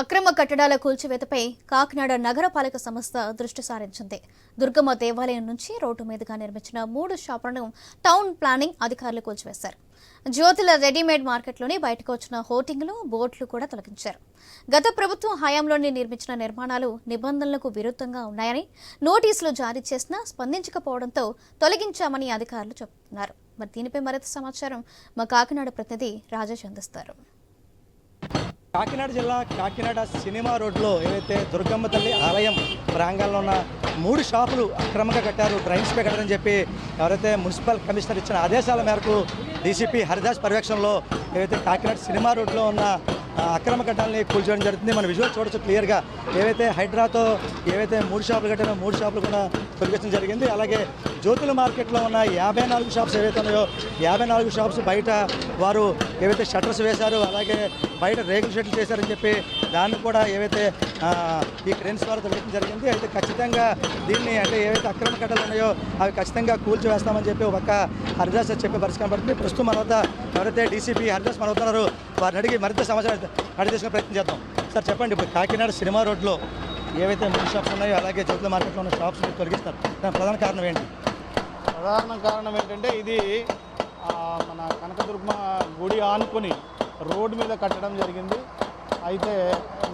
అక్రమ కట్టడాల కూల్చివేతపై కాకినాడ నగరపాలక సంస్థ దృష్టి సారించింది. దుర్గమ్మ దేవాలయం నుంచి రోడ్డు మీదుగా నిర్మించిన మూడు షాపులను టౌన్ ప్లానింగ్ అధికారులు కూల్చివేశారు. జ్యోతుల రెడీమేడ్ మార్కెట్లోని బయటకు వచ్చిన హోర్డింగ్లు బోర్డులు కూడా తొలగించారు. గత ప్రభుత్వం హయాంలోనే నిర్మించిన నిర్మాణాలు నిబంధనలకు విరుద్ధంగా ఉన్నాయని నోటీసులు జారీ చేసినా స్పందించకపోవడంతో తొలగించామని అధికారులు చెబుతున్నారు మరి దీనిపై మరింత సమాచారం మా కాకినాడ ప్రతినిధి రాజేష్ అందిస్తారు. కాకినాడ జిల్లా కాకినాడ సినిమా రోడ్లో ఏదైతే దుర్గమ్మ తల్లి ఆలయం ప్రాంగణంలో ఉన్న మూడు షాపులు అక్రమంగా కట్టారు డ్రైన్స్ పే కట్టారని చెప్పి ఎవరైతే మున్సిపల్ కమిషనర్ ఇచ్చిన ఆదేశాల మేరకు డీసీపీ హరిదాస్ పర్యవేక్షణలో ఏవైతే కాకినాడ సినిమా రోడ్లో ఉన్న అక్రమ కట్టాలని కూల్చోవడం జరుగుతుంది. మన విజువల్ చూడొచ్చు క్లియర్గా ఏవైతే హైడ్రాతో ఏవైతే మూడు షాపులు కట్టారో మూడు షాపులు కూడా తొలగించడం జరిగింది. అలాగే జ్యోతుల మార్కెట్లో ఉన్న యాభై నాలుగు షాప్స్ ఏవైతే ఉన్నాయో యాభై నాలుగు షాప్స్ బయట వారు ఏవైతే షట్టర్స్ వేశారో అలాగే బయట రేకుల షెట్లు చేశారని చెప్పి దాన్ని కూడా ఏవైతే ఈ క్రెన్స్ ద్వారా తొలగించడం జరిగింది. అయితే ఖచ్చితంగా దీన్ని అంటే ఏవైతే అక్రమ కట్టలు ఉన్నాయో అవి ఖచ్చితంగా కూల్చివేస్తామని చెప్పి ఒక హరిదాస్ చెప్పే పరిస్థితి కనబడుతుంది. ప్రస్తుతం మన వద్ద ఎవరైతే డీసీపీ హరిదాస్ మన అవుతున్నారో వారిని అడిగి మరింత సమాచారం అడిగి తీసుకునే ప్రయత్నం చేద్దాం. సార్ చెప్పండి ఇప్పుడు కాకినాడ సినిమా రోడ్లో ఏవైతే మూడు షాప్స్ ఉన్నాయో అలాగే జ్యోతుల మార్కెట్లో ఉన్న షాప్స్ తొలగిస్తారు. దాని ప్రధాన కారణం ఏంటి? ప్రధాన కారణం ఏంటంటే ఇది మన కనకదుర్గమ్మ గుడి ఆనుకొని రోడ్డు మీద కట్టడం జరిగింది. అయితే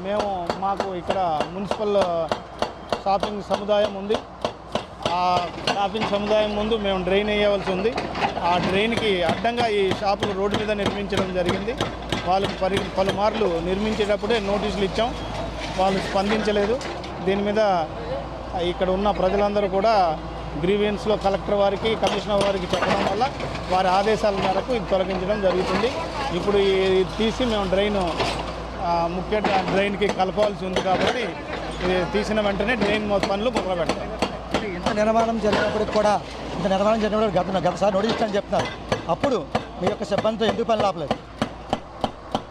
మేము మాకు ఇక్కడ మున్సిపల్ షాపింగ్ సముదాయం ఉంది. ఆ షాపింగ్ సముదాయం ముందు మేము డ్రైన్ వేయవలసి ఉంది. ఆ డ్రైన్కి అడ్డంగా ఈ షాపులు రోడ్డు మీద నిర్మించడం జరిగింది. వాళ్ళకు పరి పలుమార్లు నిర్మించేటప్పుడే నోటీసులు ఇచ్చాం. వాళ్ళు స్పందించలేదు. దీని మీద ఇక్కడ ఉన్న ప్రజలందరూ కూడా గ్రీవియన్స్లో కలెక్టర్ వారికి కమిషనర్ వారికి చెప్పడం వల్ల వారి ఆదేశాల మేరకు ఇది తొలగించడం జరుగుతుంది. ఇప్పుడు ఇది తీసి మేము డ్రైన్ ముఖ్య డ్రైన్కి కలపాల్సి ఉంది కాబట్టి తీసిన వెంటనే డ్రైన్ పనులు మొదలు పెడతాం ఇంత నిర్మాణం జరిగినప్పటికి కూడా ఇంత నిర్మాణం జరిగినప్పుడు గత గతసారి నోటీస్ అని చెప్తున్నారు. అప్పుడు మీ యొక్క సిబ్బందితో ఎందుకు పని ఆపలేదు?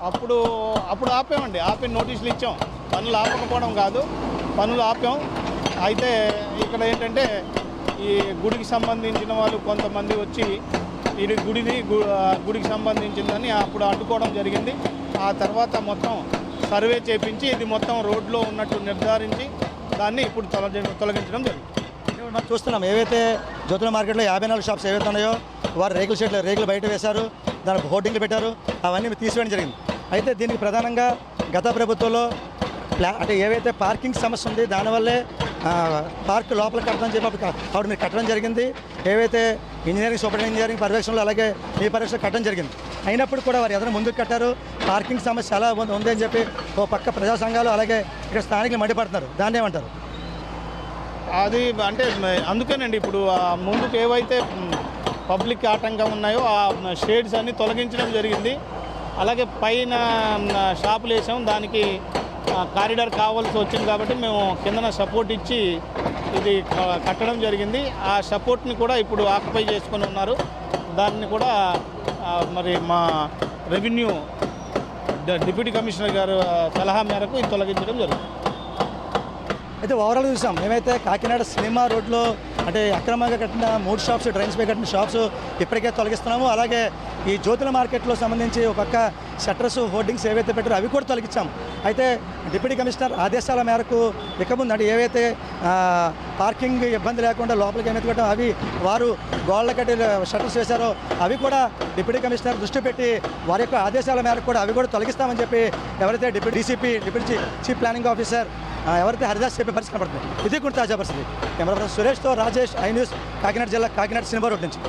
అప్పుడు అప్పుడు ఆపామండి. ఆపి నోటీసులు ఇచ్చాం. పనులు ఆపకపోవడం కాదు. పనులు ఆపాం. అయితే ఇక్కడ ఏంటంటే ఈ గుడికి సంబంధించిన వాళ్ళు కొంతమంది వచ్చి ఇది గుడిని గు- గుడికి సంబంధించిందని అప్పుడు అడ్డుకోవడం జరిగింది. ఆ తర్వాత మొత్తం సర్వే చేపించి ఇది మొత్తం రోడ్లో ఉన్నట్టు నిర్ధారించి దాన్ని ఇప్పుడు తొలగించడం జరిగింది. మనం చూస్తున్నాం. ఏవైతే జ్యోతుల మార్కెట్లో యాభై నాలుగు షాప్స్ ఏవైతే ఉన్నాయో వారు రేకుల షెడ్లు రేకులు బయట వేశారు దానికి హోర్డింగ్లు పెట్టారు అవన్నీ తీసివేయడం జరిగింది. అయితే దీనికి ప్రధానంగా గత ప్రభుత్వంలో ప్లా అంటే ఏవైతే పార్కింగ్ సమస్య ఉంది దానివల్లే పార్క్ లోపల కట్టడం చెప్పి అప్పుడు మీరు కట్టడం జరిగింది. ఏవైతే ఇంజనీరింగ్ సూపర్ ఇంజనీరింగ్ పర్యవేక్షణలో అలాగే మీ పర్యవేక్షణ కట్టడం జరిగింది. అయినప్పుడు కూడా వారు ఎదురు ముందుకు కట్టారు పార్కింగ్ సమస్య చాలా ఉంది ఉంది అని చెప్పి ఓ పక్క ప్రజా సంఘాలు అలాగే ఇక్కడ స్థానికులు మండిపడుతున్నారు. దాన్ని ఏమంటారు? అది అంటే అందుకేనండి ఇప్పుడు ముందుకు ఏవైతే పబ్లిక్ ఆటంకం ఉన్నాయో ఆ షేడ్స్ అన్ని తొలగించడం జరిగింది. అలాగే పైన షాపులు వేసాం. దానికి కారిడార్ కావాల్సి వచ్చింది కాబట్టి మేము కిందన సపోర్ట్ ఇచ్చి ఇది కట్టడం జరిగింది. ఆ సపోర్ట్ని కూడా ఇప్పుడు ఆక్యుపై చేసుకుని ఉన్నారు. దాన్ని కూడా మరి మా రెవెన్యూ డిప్యూటీ కమిషనర్ గారు సలహా మేరకు ఇది తొలగించడం జరుగుతుంది అయితే ఓవరాల్ చూసాం. మేమైతే కాకినాడ సినిమా రోడ్లో అంటే అక్రమంగా కట్టిన మూడు షాప్స్ డ్రైన్స్ పై కట్టిన షాప్స్ ఇప్పటికే తొలగిస్తున్నాము. అలాగే ఈ జ్యోతుల మార్కెట్లో సంబంధించి ఒక పక్క షట్టర్స్ హోర్డింగ్స్ ఏవైతే పెట్టారో అవి కూడా తొలగించాం. అయితే డిప్యూటీ కమిషనర్ ఆదేశాల మేరకు ఇక ముందు అంటే ఏవైతే పార్కింగ్ ఇబ్బంది లేకుండా లోపలికి ఏమైతే కట్టామో అవి వారు గోళ్ళ కట్టి షట్టర్స్ వేశారో అవి కూడా డిప్యూటీ కమిషనర్ దృష్టి పెట్టి వారి యొక్క ఆదేశాల మేరకు కూడా అవి కూడా తొలగిస్తామని చెప్పి ఎవరైతే deputy DCP deputy chief planning officer ఎవరైతే హరిదాస్ చెప్పే పరిస్థితి కనబడుతుంది ఇది కూడా తాజా పరిస్థితి. కెమెరా పర్సన్ సురేష్తో రాజేష్ ఐ న్యూస్ కాకినాడ జిల్లా కాకినాడ సినిమా రోడ్ నుంచి.